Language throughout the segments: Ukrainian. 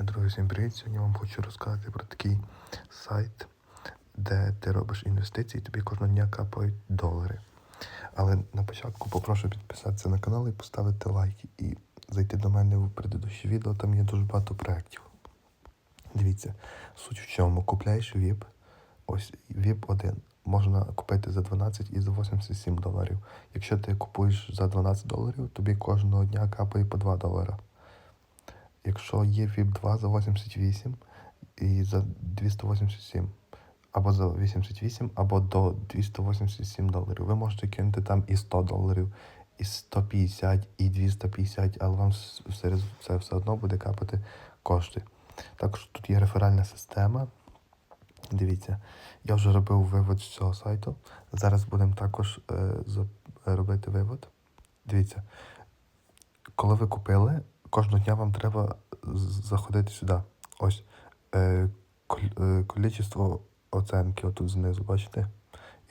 Друзі, всім привіт! Сьогодні вам хочу розказати про такий сайт, де ти робиш інвестиції, тобі кожного дня капають долари. Але на початку попрошу підписатися на канал і поставити лайк. І зайти до мене в предыдущі відео, там є дуже багато проєктів. Дивіться, суть в чому. Купляєш VIP, ось VIP 1 можна купити за 12 і за 87 доларів. Якщо ти купуєш за 12 доларів, тобі кожного дня капає по 2 долара. Якщо є VIP 2 за 88 і за 287, або за 88, або до 287 доларів. Ви можете кинути там і 100 доларів, і 150, і 250, але вам с- все, все одно буде капати кошти. Також тут є реферальна система. Дивіться, я вже робив вивод з цього сайту. Зараз будемо також е, робити вивод. Дивіться, коли ви купили, кожного дня вам треба заходити сюди. Ось е, е, количество оценки отут знизу, бачите?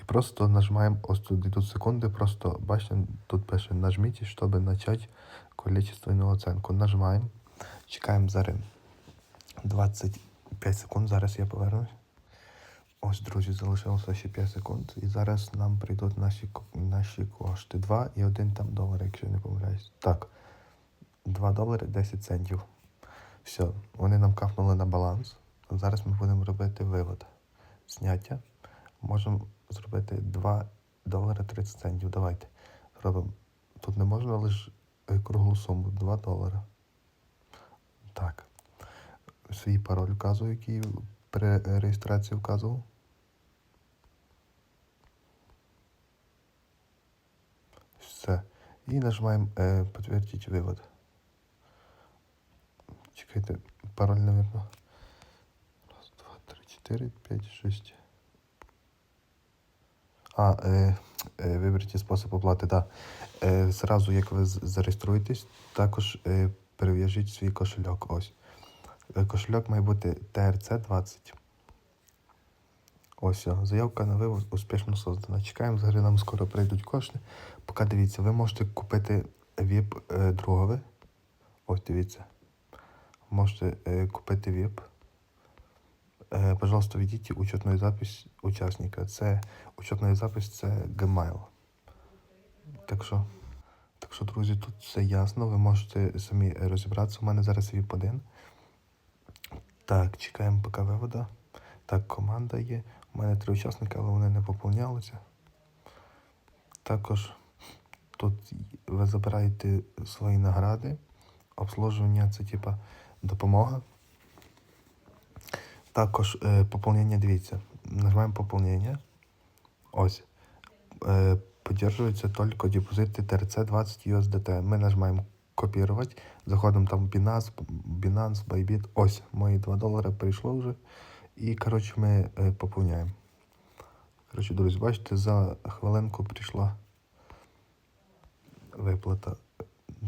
І просто нажимаємо, ось тут йдуть секунди, просто бачите, тут пише нажміть, щоб почати количественну оценку. Нажимаємо, чекаємо зараз 25 секунд, зараз я повернусь. Ось, друзі, залишилося ще 5 секунд. І зараз нам прийдуть наші, наші кошти. 2 і 1 там долар, якщо я не помиляюсь. Так. 2 долари 10 центів. Все, вони нам капнули на баланс. Зараз ми будемо робити вивод. Зняття. Можемо зробити 2 долари 30 центів. Давайте. Робимо. Тут не можна лише е, круглу суму. 2 долари. Так. Свій пароль вказую, який при реєстрації вказував. Все. І нажимаємо е, підтвердити вивод. Чекайте, пароль, наверное. Раз, два, три, чотири, п'ять, шість. А, е, е, виберіть спосіб оплати, так. Да. Е, зразу, як ви зареєструєтесь, також е, перев'яжіть свій кошельок. Ось. Е, Кошельок має бути TRC20. Ось, заявка на вивоз успішно создана. Чекаємо, взагалі нам скоро прийдуть кошти. Поки дивіться, ви можете купити VIP е. Ось дивіться. Можете е, купити VIP. Е, пожалуйста, введите учетную запись учасника. Це учетна запись це Gmail. Так що, так що, друзі, тут все ясно. Ви можете самі розібратися. У мене зараз VIP 1. Так, чекаємо поки вивода. Так, команда є. У мене три учасника, але вони не поповнялися. Також тут ви забираєте свої награди. Обслуживання це типа допомога. Також е, поповнення, дивіться. Нажимаємо поповнення. Ось. Е, Поддерживаются только депозиты TRC20 USDT. Ми нажимаємо копірувати. Заходимо там Binance, Binance, Bybit. Ось, мої 2 долари прийшло вже. І, коротше, ми е, поповняємо. Коротше, друзі, бачите, за хвилинку прийшла виплата.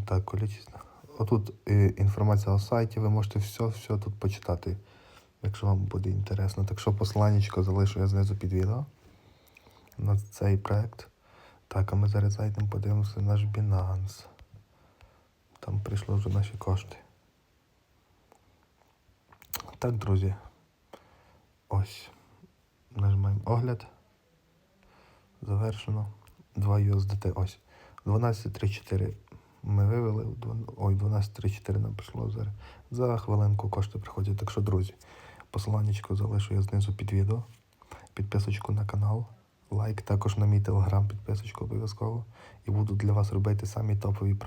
Так, количество. Отут інформація о сайті, ви можете все, все тут почитати, якщо вам буде інтересно. Так що посланнячко залишу я знизу під відео на цей проект. Так, а ми зараз зайдемо, подивимося наш Binance. Там прийшли вже наші кошти. Так, друзі. Ось. Нажимаємо огляд. Завершено. 2 USDT. Ось. 12.34 ми вивели. Ой, 12.34 нам прийшло зараз. За хвилинку кошти приходять. Так що, друзі, посиланнячко залишу я знизу під відео. Підписочку на канал. Лайк також на мій телеграм, підписочку обов'язково. І буду для вас робити самі топові